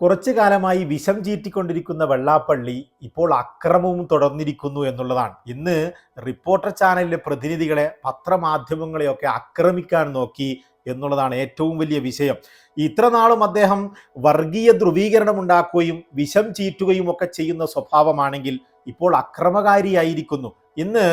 കുറച്ചു കാലമായി വിഷം ചീറ്റിക്കൊണ്ടിരിക്കുന്ന വെള്ളാപ്പള്ളി ഇപ്പോൾ അക്രമവും തുടർന്നിരിക്കുന്നു എന്നുള്ളതാണ്. ഇന്ന് റിപ്പോർട്ടർ ചാനലിലെ പ്രതിനിധികളെ പത്രമാധ്യമങ്ങളെയൊക്കെ ആക്രമിക്കാൻ നോക്കി എന്നുള്ളതാണ് ഏറ്റവും വലിയ വിഷയം. ഇത്ര നാളും അദ്ദേഹം വർഗീയ ധ്രുവീകരണം ഉണ്ടാക്കുകയും വിഷം ചീറ്റുകയും ഒക്കെ ചെയ്യുന്ന സ്വഭാവമാണെങ്കിൽ ഇപ്പോൾ അക്രമകാരിയായിരിക്കുന്നു. ഇന്ന്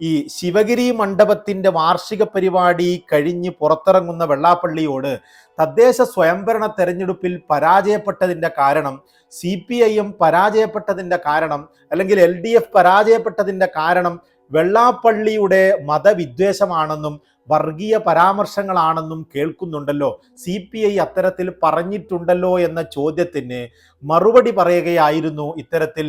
ഈ ശിവഗിരി മണ്ഡപത്തിന്റെ വാർഷിക പരിപാടി കഴിഞ്ഞ് പുറത്തിറങ്ങുന്ന വെള്ളാപ്പള്ളിയോട് തദ്ദേശ സ്വയംഭരണ തെരഞ്ഞെടുപ്പിൽ പരാജയപ്പെട്ടതിന്റെ കാരണം സി പി ഐ എം പരാജയപ്പെട്ടതിന്റെ കാരണം അല്ലെങ്കിൽ എൽ ഡി എഫ് പരാജയപ്പെട്ടതിന്റെ കാരണം വെള്ളാപ്പള്ളിയുടെ മതവിദ്വേഷമാണെന്നും വർഗീയ പരാമർശങ്ങളാണെന്നും കേൾക്കുന്നുണ്ടല്ലോ. സി പി ഐ അത്തരത്തിൽ പറഞ്ഞിട്ടുണ്ടല്ലോ എന്ന ചോദ്യത്തിന് മറുപടി പറയുകയായിരുന്നു ഇത്തരത്തിൽ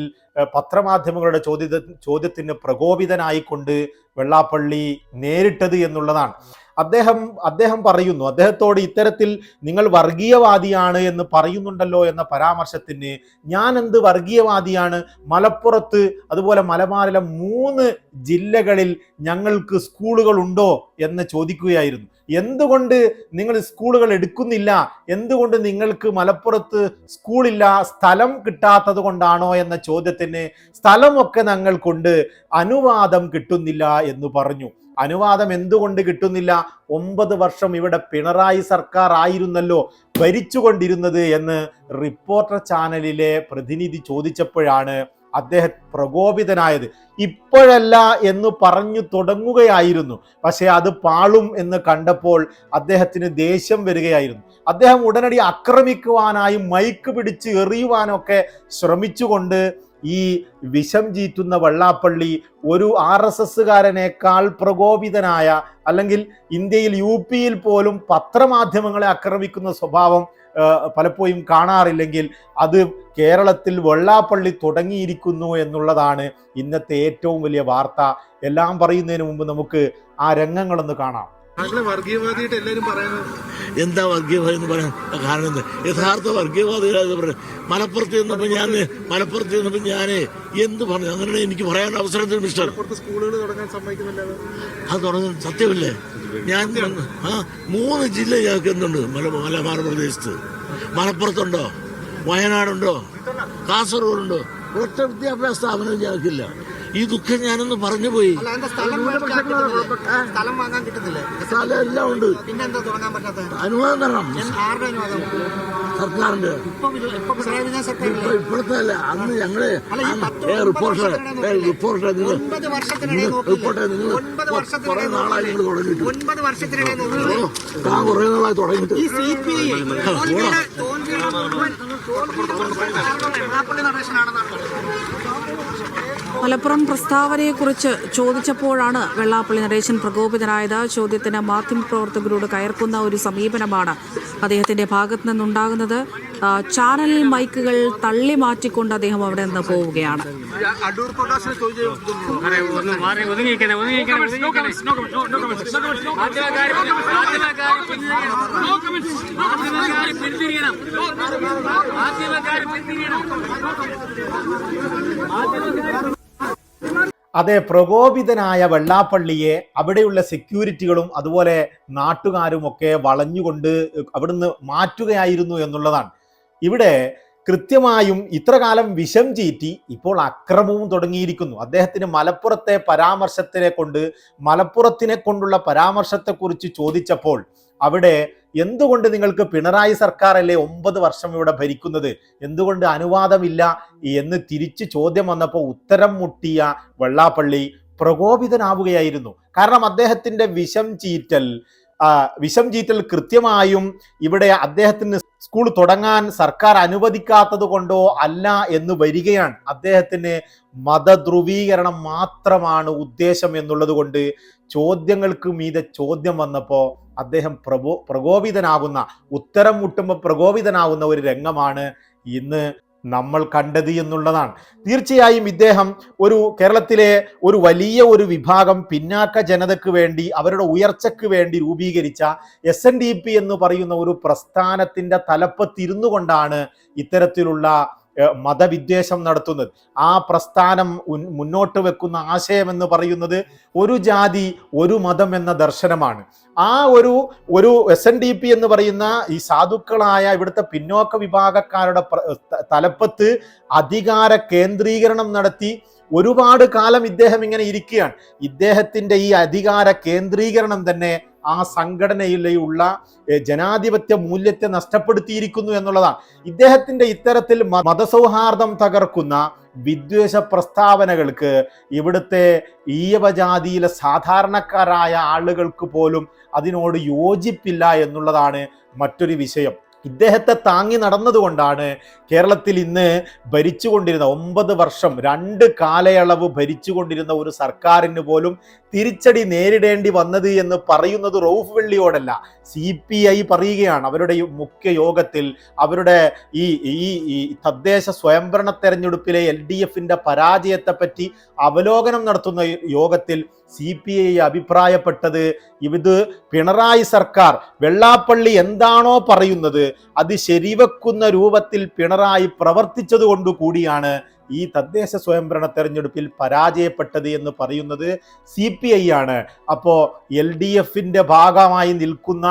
പത്രമാധ്യമങ്ങളുടെ ചോദ്യ ചോദ്യത്തിന് പ്രകോപിതനായിക്കൊണ്ട് വെള്ളാപ്പള്ളി നേരിട്ടത് എന്നുള്ളതാണ്. അദ്ദേഹം അദ്ദേഹം പറയുന്നു അദ്ദേഹത്തോട് ഇത്തരത്തിൽ നിങ്ങൾ വർഗീയവാദിയാണ് എന്ന് പറയുന്നുണ്ടല്ലോ എന്ന പരാമർശത്തിന് ഞാൻ എന്ത് വർഗീയവാദിയാണ്? മലപ്പുറത്ത് അതുപോലെ മലബാറിലെ മൂന്ന് ജില്ലകളിൽ ഞങ്ങൾക്ക് സ്കൂളുകൾ ഉണ്ടോ എന്ന് ചോദിക്കുകയായിരുന്നു. എന്തുകൊണ്ട് നിങ്ങൾ സ്കൂളുകൾ എടുക്കുന്നില്ല? എന്തുകൊണ്ട് നിങ്ങൾക്ക് മലപ്പുറത്ത് സ്കൂളില്ല? സ്ഥലം കിട്ടാത്തത് കൊണ്ടാണോ? എന്ന ചോദ്യത്തിന് സ്ഥലമൊക്കെ ഞങ്ങൾക്കുണ്ട്. അനുവാദം കിട്ടുന്നില്ല എന്ന് പറഞ്ഞു. അനുവാദം എന്തുകൊണ്ട് കിട്ടുന്നില്ല? ഒമ്പത് വർഷം ഇവിടെ പിണറായി സർക്കാർ ആയിരുന്നല്ലോ ഭരിച്ചുകൊണ്ടിരുന്നത് എന്ന് റിപ്പോർട്ടർ ചാനലിലെ പ്രതിനിധി ചോദിച്ചപ്പോഴാണ് അദ്ദേഹം പ്രകോപിതനായത്. ഇപ്പോഴല്ല എന്ന് പറഞ്ഞു തുടങ്ങുകയായിരുന്നു. പക്ഷേ അത് പാളും എന്ന് കണ്ടപ്പോൾ അദ്ദേഹത്തിന് ദേഷ്യം വരികയായിരുന്നു. അദ്ദേഹം ഉടനടി ആക്രമിക്കുവാനായി മൈക്ക് പിടിച്ച് എറിയുവാനൊക്കെ ശ്രമിച്ചുകൊണ്ട് ഈ വിഷം ചീറ്റുന്ന വള്ളാപ്പള്ളി ഒരു ആർ എസ് എസ്സുകാരനേക്കാൾ പ്രകോപിതനായ അല്ലെങ്കിൽ ഇന്ത്യയിൽ യു പിയിൽ പോലും പത്രമാധ്യമങ്ങളെ ആക്രമിക്കുന്ന സ്വഭാവം പലപ്പോഴും കാണാറില്ലെങ്കിൽ അത് കേരളത്തിൽ വെള്ളാപ്പള്ളി തുടങ്ങിയിരിക്കുന്നു എന്നുള്ളതാണ് ഇന്നത്തെ ഏറ്റവും വലിയ വാർത്ത. എല്ലാം പറയുന്നതിന് മുമ്പ് നമുക്ക് ആ രംഗങ്ങളൊന്ന് കാണാം. വർഗീയവാദിയായിട്ട് പറയുന്നത്? എന്താ വർഗീയവാദി എന്ന് പറയാൻ കാരണം എന്താ? യഥാർത്ഥ വർഗീയവാദികളാന്ന് പറയാം മലപ്പുറത്ത് ചെന്നപ്പോ ഞാൻ മലപ്പുറത്ത് ചെന്നപ്പോ ഞാൻ എന്ത് പറഞ്ഞു? അങ്ങനെ എനിക്ക് പറയാൻ അവസരം തരും മിസ്റ്റർ സ്കൂളുകൾ തുടങ്ങാൻ അത്. തുടങ്ങാൻ സത്യമല്ലേ? ഞാൻ ആ മൂന്ന് ജില്ല ഞങ്ങൾക്ക് എന്തുണ്ട്? മല മലബാർ പ്രദേശത്ത്. മലപ്പുറത്തുണ്ടോ? വയനാടുണ്ടോ? കാസർഗോഡുണ്ടോ? ഒറ്റ വിദ്യാഭ്യാസ സ്ഥാപനം ഞങ്ങൾക്കില്ല. ഈ ദുഃഖം ഞാനൊന്ന് പറഞ്ഞു പോയി സ്ഥലം വാങ്ങാൻ കിട്ടുന്നില്ലേ സ്ഥലം എല്ലാം ഉണ്ട് പിന്നെന്താ തുടങ്ങാൻ പറ്റാത്തത് അനുവാദം തരണം സർക്കാരിന്റെ ഇപ്പോഴത്തെ അല്ല അന്ന് ഞങ്ങൾ റിപ്പോർട്ടറെ ഏ, റിപ്പോർട്ടറെ നിങ്ങൾ കുറെ നാളായി നിങ്ങൾ തുടങ്ങിയിട്ട്? താൻ കുറെ നാളായി തുടങ്ങിയിട്ട് ഈ സി പി ഐ തോൽവിയുടെ നടേശനാണെന്നാണ് മലപ്പുറം പ്രസ്താവനയെക്കുറിച്ച് ചോദിച്ചപ്പോഴാണ് വെള്ളാപ്പള്ളി നരേശൻ പ്രകോപിതനായത്. ചോദ്യത്തിന് മാധ്യമപ്രവർത്തകരോട് കയർക്കുന്ന ഒരു സമീപനമാണ് അദ്ദേഹത്തിന്റെ ഭാഗത്തു നിന്നുണ്ടാകുന്നത്. ചാനൽ മൈക്കുകൾ തള്ളി മാറ്റിക്കൊണ്ട് അദ്ദേഹം അവിടെ നിന്ന് പോവുകയാണ്. പിന്തിരിയണം. അതെ പ്രകോപിതനായ വെള്ളാപ്പള്ളിയെ അവിടെയുള്ള സെക്യൂരിറ്റികളും അതുപോലെ നാട്ടുകാരും ഒക്കെ വളഞ്ഞുകൊണ്ട് അവിടുന്ന് മാറ്റുകയായിരുന്നു എന്നുള്ളതാണ്. ഇവിടെ കൃത്യമായും ഇത്ര കാലം വിഷം ചീറ്റി ഇപ്പോൾ അക്രമവും തുടങ്ങിയിരിക്കുന്നു. അദ്ദേഹത്തിന് മലപ്പുറത്തെ പരാമർശത്തിനെ കൊണ്ട് മലപ്പുറത്തിനെ കൊണ്ടുള്ള പരാമർശത്തെക്കുറിച്ച് ചോദിച്ചപ്പോൾ അവിടെ എന്തുകൊണ്ട് നിങ്ങൾക്ക് പിണറായി സർക്കാർ അല്ലേ ഒമ്പത് വർഷം ഇവിടെ ഭരിക്കുന്നത്? എന്തുകൊണ്ട് അനുവാദമില്ല? എന്ന് തിരിച്ച് ചോദ്യം വന്നപ്പോൾ ഉത്തരം മുട്ടിയ വെള്ളാപ്പള്ളി പ്രകോപിതനാവുകയായിരുന്നു. കാരണം അദ്ദേഹത്തിന്റെ വിഷം ചീറ്റൽ വിഷം ചീറ്റൽ കൃത്യമായും ഇവിടെ അദ്ദേഹത്തിന് സ്കൂൾ തുടങ്ങാൻ സർക്കാർ അനുവദിക്കാത്തത് കൊണ്ടോ അല്ല എന്ന് വരികയാണ്. അദ്ദേഹത്തിന് മതധ്രുവീകരണം മാത്രമാണ് ഉദ്ദേശം എന്നുള്ളത് കൊണ്ട് ചോദ്യങ്ങൾക്ക് മീതെ ചോദ്യം വന്നപ്പോൾ അദ്ദേഹം പ്രകോ പ്രകോപിതനാകുന്ന ഉത്തരം മുട്ടുമ്പോൾ പ്രകോപിതനാകുന്ന ഒരു രംഗമാണ് ഇന്ന് നമ്മൾ കണ്ടത് എന്നുള്ളതാണ്. തീർച്ചയായും ഇദ്ദേഹം ഒരു കേരളത്തിലെ ഒരു വലിയ ഒരു വിഭാഗം പിന്നാക്ക ജനതയ്ക്ക് വേണ്ടി അവരുടെ ഉയർച്ചയ്ക്ക് വേണ്ടി രൂപീകരിച്ച എസ് എൻ ഡി പി എന്ന് പറയുന്ന ഒരു പ്രസ്ഥാനത്തിന്റെ തലപ്പത്തിരുന്നു കൊണ്ടാണ് ഇത്തരത്തിലുള്ള മതവിദ്വേഷം നടത്തുന്നത്. ആ പ്രസ്ഥാനം മുന്നോട്ട് വെക്കുന്ന ആശയം എന്ന് പറയുന്നത് ഒരു ജാതി ഒരു മതം എന്ന ദർശനമാണ്. ആ ഒരു ഒരു എസ് എൻ ഡി പി എന്ന് പറയുന്ന ഈ സാധുക്കളായ ഇവിടുത്തെ പിന്നോക്ക വിഭാഗക്കാരുടെ തലപ്പത്ത് അധികാര കേന്ദ്രീകരണം നടത്തി ഒരുപാട് കാലം ഇദ്ദേഹം ഇങ്ങനെ ഇരിക്കുകയാണ്. ഇദ്ദേഹത്തിന്റെ ഈ അധികാര കേന്ദ്രീകരണം തന്നെ ആ സംഘടനയിലുള്ള ജനാധിപത്യ മൂല്യത്തെ നഷ്ടപ്പെടുത്തിയിരിക്കുന്നു എന്നുള്ളതാണ്. ഇദ്ദേഹത്തിന്റെ ഇത്തരത്തിൽ മതസൗഹാർദ്ദം തകർക്കുന്ന വിദ്വേഷ പ്രസ്താവനകൾക്ക് ഇവിടുത്തെ ഈയവജാതിയിലെ സാധാരണക്കാരായ ആളുകൾക്ക് പോലും അതിനോട് യോജിപ്പില്ല എന്നുള്ളതാണ് മറ്റൊരു വിഷയം. ഇദ്ദേഹത്തെ താങ്ങി നടന്നതുകൊണ്ടാണ് കേരളത്തിൽ ഇന്ന് ഭരിച്ചുകൊണ്ടിരുന്ന ഒമ്പത് വർഷം രണ്ട് കാലയളവ് ഭരിച്ചുകൊണ്ടിരുന്ന ഒരു സർക്കാരിന് പോലും തിരിച്ചടി നേരിടേണ്ടി വന്നത് എന്ന് പറയുന്നത് റൌഫ് വെള്ളിയോടല്ല. സി പി ഐ പറയുകയാണ് അവരുടെ മുഖ്യ യോഗത്തിൽ അവരുടെ ഈ ഈ ഈ തദ്ദേശ സ്വയംഭരണ തെരഞ്ഞെടുപ്പിലെ എൽ ഡി എഫിന്റെ പരാജയത്തെപ്പറ്റി അവലോകനം നടത്തുന്ന യോഗത്തിൽ സി പി ഐ അഭിപ്രായപ്പെട്ടത് ഇത് പിണറായി സർക്കാർ വെള്ളാപ്പള്ളി എന്താണോ പറയുന്നത് അത് ശരിവെക്കുന്ന രൂപത്തിൽ പിണറായി പ്രവർത്തിച്ചത് കൊണ്ട് കൂടിയാണ് ഈ തദ്ദേശ സ്വയംഭരണ തെരഞ്ഞെടുപ്പിൽ പരാജയപ്പെട്ടത് എന്ന് പറയുന്നത് സി പി ഐ ആണ്. അപ്പോൾ എൽ ഡി എഫിന്റെ ഭാഗമായി നിൽക്കുന്ന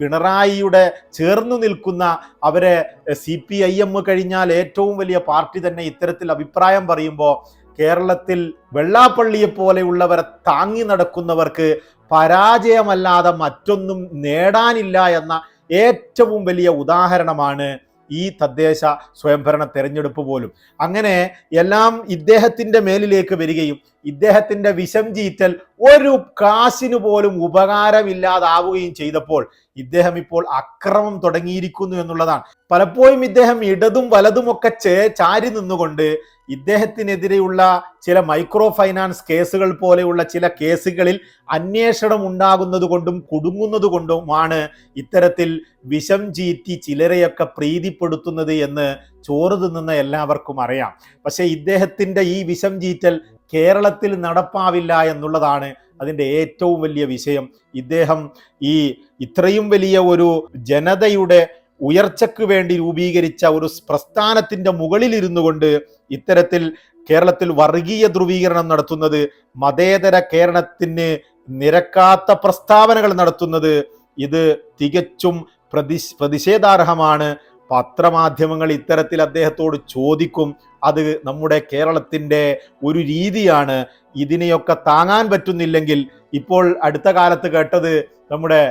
പിണറായിയുടെ ചേർന്നു നിൽക്കുന്ന അവരെ സി പി ഐ എം കഴിഞ്ഞാൽ ഏറ്റവും വലിയ പാർട്ടി തന്നെ ഇത്തരത്തിൽ അഭിപ്രായം പറയുമ്പോൾ കേരളത്തിൽ വെള്ളാപ്പള്ളിയെ പോലെയുള്ളവരെ താങ്ങി നടക്കുന്നവർക്ക് പരാജയമല്ലാതെ മറ്റൊന്നും നേടാനില്ല എന്ന ഏറ്റവും വലിയ ഉദാഹരണമാണ് ഈ തദ്ദേശ സ്വയംഭരണ തെരഞ്ഞെടുപ്പ് പോലും. അങ്ങനെ എല്ലാം ഇദ്ദേഹത്തിന്റെ മേലിലേക്ക് വരികയും ഇദ്ദേഹത്തിന്റെ വിഷം ചീറ്റൽ ഒരു കാശിനു പോലും ഉപകാരമില്ലാതാവുകയും ചെയ്തപ്പോൾ ഇദ്ദേഹം ഇപ്പോൾ അക്രമം തുടങ്ങിയിരിക്കുന്നു എന്നുള്ളതാണ്. പലപ്പോഴും ഇദ്ദേഹം ഇടതും വലതുമൊക്കെ ചേ ചാരി നിന്നുകൊണ്ട് ഇദ്ദേഹത്തിനെതിരെയുള്ള ചില മൈക്രോ ഫൈനാൻസ് കേസുകൾ പോലെയുള്ള ചില കേസുകളിൽ അന്വേഷണം ഉണ്ടാകുന്നത് കൊണ്ടും കുടുങ്ങുന്നത് കൊണ്ടുമാണ് ഇത്തരത്തിൽ വിഷം ചീറ്റി ചിലരെയൊക്കെ പ്രീതിപ്പെടുത്തുന്നത് എന്ന് ചോറ് തിന്നുന്ന എല്ലാവർക്കും അറിയാം. പക്ഷേ ഇദ്ദേഹത്തിന്റെ ഈ വിഷം ചീറ്റൽ കേരളത്തിൽ നടപ്പാവില്ല എന്നുള്ളതാണ് അതിന്റെ ഏറ്റവും വലിയ വിഷയം ഇദ്ദേഹം ഈ ഇത്രയും വലിയ ഒരു ജനതയുടെ ഉയർച്ചയ്ക്ക് വേണ്ടി രൂപീകരിച്ച ഒരു പ്രസ്ഥാനത്തിന്റെ മുകളിൽ ഇരുന്നു കൊണ്ട് ഇത്തരത്തിൽ കേരളത്തിൽ വർഗീയ ധ്രുവീകരണം നടത്തുന്നത് മതേതര കേരളത്തിന് നിരക്കാത്ത പ്രസ്താവനകൾ നടത്തുന്നത് ഇത് തികച്ചും പ്രതി പ്രതിഷേധാർഹമാണ്. പത്രമാധ്യമങ്ങൾ ഇത്തരത്തിൽ അദ്ദേഹത്തോട് ചോദിക്കും അത് നമ്മുടെ കേരളത്തിന്റെ ഒരു രീതിയാണ് ഇതിനെയൊക്കെ താങ്ങാൻ പറ്റുന്നില്ലെങ്കിൽ. ഇപ്പോൾ അടുത്ത കാലത്ത് കേട്ടത് നമ്മുടെ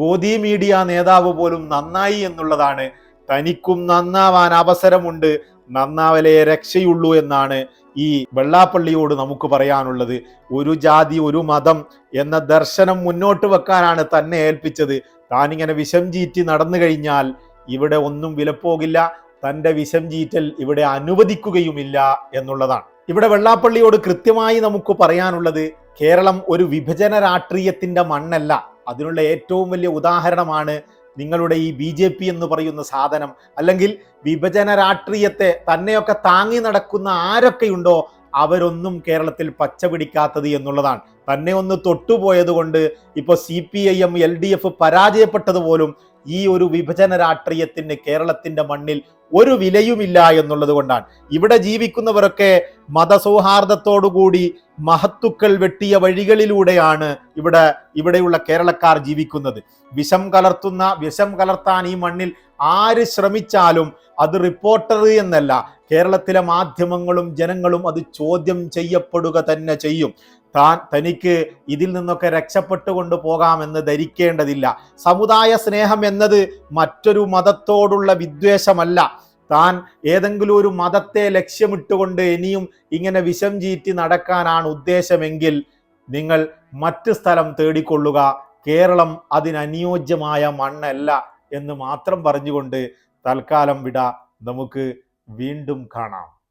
ഗോദി മീഡിയ നേതാവ് പോലും നന്നായി എന്നുള്ളതാണ്. തനിക്കും നന്നാവാൻ അവസരമുണ്ട് നന്നാവലേ രക്ഷയുള്ളൂ എന്നാണ് ഈ വെള്ളാപ്പള്ളിയോട് നമുക്ക് പറയാനുള്ളത്. ഒരു ജാതി ഒരു മതം എന്ന ദർശനം മുന്നോട്ട് വെക്കാനാണ് തന്നെ ഏൽപ്പിച്ചത്. താനിങ്ങനെ വിഷം ചീറ്റി നടന്നു കഴിഞ്ഞാൽ ഇവിടെ ഒന്നും വിലപ്പോകില്ല. തന്റെ വിഷം ചീറ്റൽ ഇവിടെ അനുവദിക്കുകയുമില്ല എന്നുള്ളതാണ്. ഇവിടെ വെള്ളാപ്പള്ളിയോട് കൃത്യമായി നമുക്ക് പറയാനുള്ളത് കേരളം ഒരു വിഭജന രാഷ്ട്രീയത്തിന്റെ മണ്ണല്ല. അതിനുള്ള ഏറ്റവും വലിയ ഉദാഹരണമാണ് നിങ്ങളുടെ ഈ ബി ജെ പി എന്ന് പറയുന്ന സാധനം. അല്ലെങ്കിൽ വിഭജന രാഷ്ട്രീയത്തെ തന്നെയൊക്കെ താങ്ങി നടക്കുന്ന ആരൊക്കെയുണ്ടോ അവരൊന്നും കേരളത്തിൽ പച്ച പിടിക്കാത്തത് എന്നുള്ളതാണ്. തന്നെ ഒന്ന് തൊട്ടുപോയത് കൊണ്ട് ഇപ്പോൾ C P I M L D F പരാജയപ്പെട്ടത് പോലും ഈ ഒരു വിഭജന രാഷ്ട്രീയത്തിന് കേരളത്തിന്റെ മണ്ണിൽ ഒരു വിലയുമില്ല എന്നുള്ളത് കൊണ്ടാണ്. ഇവിടെ ജീവിക്കുന്നവരൊക്കെ മതസൗഹാർദ്ദത്തോടുകൂടി മഹത്തുക്കൾ വെട്ടിയ വഴികളിലൂടെയാണ് ഇവിടെ ഇവിടെയുള്ള കേരളക്കാർ ജീവിക്കുന്നത്. വിഷം കലർത്തുന്ന വിഷം കലർത്താൻ ഈ മണ്ണിൽ ആര് ശ്രമിച്ചാലും അത് റിപ്പോർട്ടർ എന്നല്ല കേരളത്തിലെ മാധ്യമങ്ങളും ജനങ്ങളും അത് ചോദ്യം ചെയ്യപ്പെടുക തന്നെ ചെയ്യും. താൻ തനിക്ക് ഇതിൽ നിന്നൊക്കെ രക്ഷപ്പെട്ടുകൊണ്ട് പോകാമെന്ന് ധരിക്കേണ്ടതില്ല. സമുദായ സ്നേഹം എന്നത് മറ്റൊരു മതത്തോടുള്ള വിദ്വേഷമല്ല. താൻ ഏതെങ്കിലും ഒരു മതത്തെ ലക്ഷ്യമിട്ടുകൊണ്ട് ഇനിയും ഇങ്ങനെ വിഷം ചീറ്റി നടക്കാനാണ് ഉദ്ദേശമെങ്കിൽ നിങ്ങൾ മറ്റ് സ്ഥലം തേടിക്കൊള്ളുക. കേരളം അതിനനുയോജ്യമായ മണ്ണല്ല എന്ന് മാത്രം പറഞ്ഞുകൊണ്ട് തൽക്കാലം വിട. നമുക്ക് വീണ്ടും കാണാം.